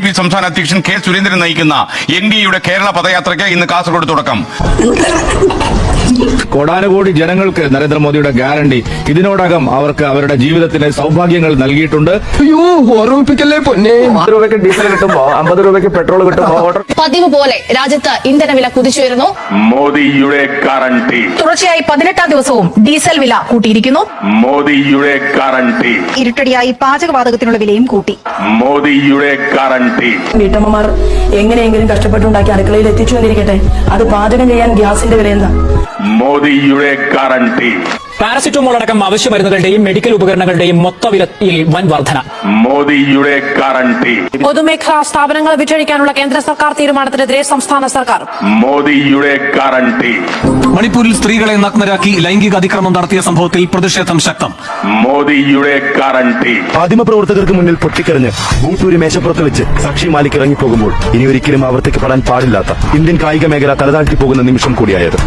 P സംസ്ഥാന അധ്യക്ഷൻ K Surendran നയിക്കുന്ന എൻ ഡി എയുടെ കേരള പദയാത്രയ്ക്ക് ഇന്ന് കാസർഗോഡ് തുടക്കം. കോടാനുകോടി ജനങ്ങൾക്ക് നരേന്ദ്രമോദിയുടെ ഗ്യാരണ്ടി. ഇതിനോടകം അവർക്ക് അവരുടെ ജീവിതത്തിന് സൗഭാഗ്യങ്ങൾ നൽകിയിട്ടുണ്ട്. ഓർമ്മിപ്പിക്കല്ലേ പൊന്നെ? രൂപയ്ക്ക് ഡീസൽ കിട്ടുമ്പോ അമ്പത് രൂപയ്ക്ക് പെട്രോൾ കിട്ടുമ്പോ പതിവ് പോലെ രാജ്യത്ത് ഇന്ധനവില കുതിച്ചുയരുന്നു. മോദിയുടെ കറണ്ടി തുടർച്ചയായി പതിനെട്ടാം ദിവസവും ഡീസൽ വില കൂട്ടിയിരിക്കുന്നു. മോദിയുടെ കറണ്ടി ഇരുട്ടടിയായി പാചകവാതകത്തിനുള്ള വിലയും കൂട്ടി. മോദിയുടെ കറണ്ടി വീട്ടമ്മമാർ എങ്ങനെയെങ്കിലും കഷ്ടപ്പെട്ടുണ്ടാക്കി അടുക്കളയിൽ എത്തിച്ചു വന്നിരിക്കട്ടെ. അത് പാചകം ചെയ്യാൻ ഗ്യാസിന്റെ വില എന്താ? മോദിയുടെ ഗ്യാരണ്ടി പാരസിറ്റമോൾ അടക്കം അവശ്യ മരുന്നുകളുടെയും മെഡിക്കൽ ഉപകരണങ്ങളുടെയും മൊത്തവിലയിൽ വൻ വർധന. മോദിയുടെ ഗ്യാരണ്ടി പൊതുമേഖലാ സ്ഥാപനങ്ങൾ വിറ്റഴിക്കാനുള്ള കേന്ദ്ര സർക്കാർ തീരുമാനത്തിനെതിരെ സംസ്ഥാന സർക്കാർ. മോദിയുടെ ഗ്യാരണ്ടി മണിപ്പൂരിൽ സ്ത്രീകളെ നഗ്നരാക്കി ലൈംഗിക അതിക്രമം നടത്തിയ സംഭവത്തിൽ പ്രതിഷേധം ശക്തം. മോദിയുടെ കറണ്ടി മാധ്യമപ്രവർത്തകർക്ക് മുന്നിൽ പൊട്ടിക്കറിഞ്ഞ് ബൂട്ടൂര് മേശപ്പുറത്ത് വെച്ച് സാക്ഷി മാലിക് ഇറങ്ങിപ്പോകുമ്പോൾ ഇനി ഒരിക്കലും ആവർത്തിക്കപ്പെടാൻ പാടില്ലാത്ത ഇന്ത്യൻ കായിക മേഖല തലതാഴ്ത്തി പോകുന്ന നിമിഷം കൂടിയായത്.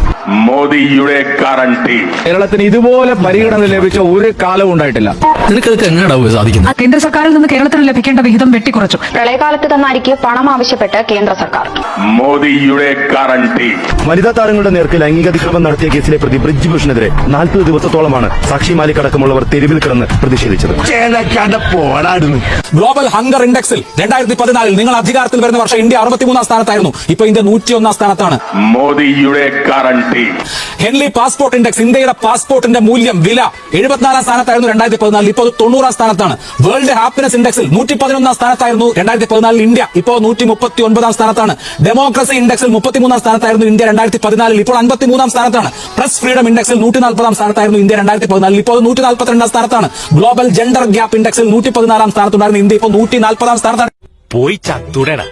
മോദിയുടെ കറണ്ടി കേരളത്തിന് ഇതുപോലെ പരിഗണന ലഭിച്ച ഒരു കാലവും ഉണ്ടായിട്ടില്ല. നിനക്കതൊക്കെ എങ്ങനെയാണ് സാധിക്കുന്നത് കേന്ദ്ര സർക്കാരിൽ നിന്ന് കേരളത്തിന് ലഭിക്കേണ്ട വിഹിതം വെട്ടിക്കുറച്ചു. പ്രളയകാലത്ത് തന്ന അരിക്ക് പണം ആവശ്യപ്പെട്ട് കേന്ദ്ര സർക്കാർ. മോദിയുടെ കറണ്ടി വനിതാ താരങ്ങളുടെ നേർക്ക് ലൈംഗിക അതിക്രമം നടത്തിയ കേസിലെ പ്രതി ബ്രിജ് ഭൂഷണെതിരെ നാൽപ്പത് ദിവസത്തോളമാണ് സാക്ഷി മാലിക് അടക്കമുള്ളവർ തെരുവിൽ കിടന്ന് പ്രതിഷേധിച്ചത്. ഗ്ലോബൽ ഹങ്കർ ഇൻഡെക്സിൽ രണ്ടായിരത്തി പതിനാലിൽ നിങ്ങൾ അധികാരത്തിൽ വരുന്ന വർഷം ഇന്ത്യ അറുപത്തിമൂന്നാം സ്ഥാനത്തായിരുന്നു. ഇപ്പൊ ഇന്ത്യ നൂറ്റിയൊന്നാം സ്ഥാനത്താണ്. മോദിയുടെ കറണ്ടി ഹെൻലി പാസ്പോർട്ട് ഇൻഡെക്സ് ഇന്ത്യയുടെ പാസ്പോർട്ടിന്റെ മൂല്യം വില എഴുപത്തിനാലാം സ്ഥാനത്തായിരുന്നു രണ്ടായിരത്തി പതിനാലിൽ ഇപ്പോൾ തൊണ്ണൂറാം സ്ഥാനത്താണ്. വേൾഡ് ഹാപ്പിനെസ് ഇൻഡെക്സിൽ നൂറ്റി പതിനൊന്നാം സ്ഥാനത്തായിരുന്നു രണ്ടായിരത്തി പതിനാലിൽ ഇന്ത്യ. ഇപ്പോൾ നൂറ്റി മുപ്പത്തി ഒൻപതാം സ്ഥാനത്താണ് ഡെമോക്രസി ഇൻഡെക്സിൽ മുപ്പത്തിമൂന്നാം സ്ഥാനത്തായിരുന്നു ഇന്ത്യ രണ്ടായിരത്തി പതിനാലിൽ ഇപ്പോൾ അൻപത്തിമൂന്നാം സ്ഥാനത്താണ്. പ്രസ് ഫ്രീഡം ഇൻഡെക്സിൽ നൂറ്റി നാൽപ്പതാം സ്ഥാനത്തായിരുന്നു ഇന്ത്യ രണ്ടായിരത്തി പതിനാലിൽ ഇപ്പോൾ നൂറ്റി നാൽപ്പത്തിരണ്ടാം സ്ഥാനത്താണ്. ഗ്ലോബൽ ജെൻഡർ ഗ്യാപ്പ് ഇൻഡെക്സിൽ നൂറ്റി പതിനാലാം സ്ഥാനത്തുണ്ടായിരുന്നു ഇന്ത്യ. ഇപ്പോൾ നൂറ്റി നാൽപ്പതാം സ്ഥാനത്താണ്. പോയി ചത്തുടേടാ.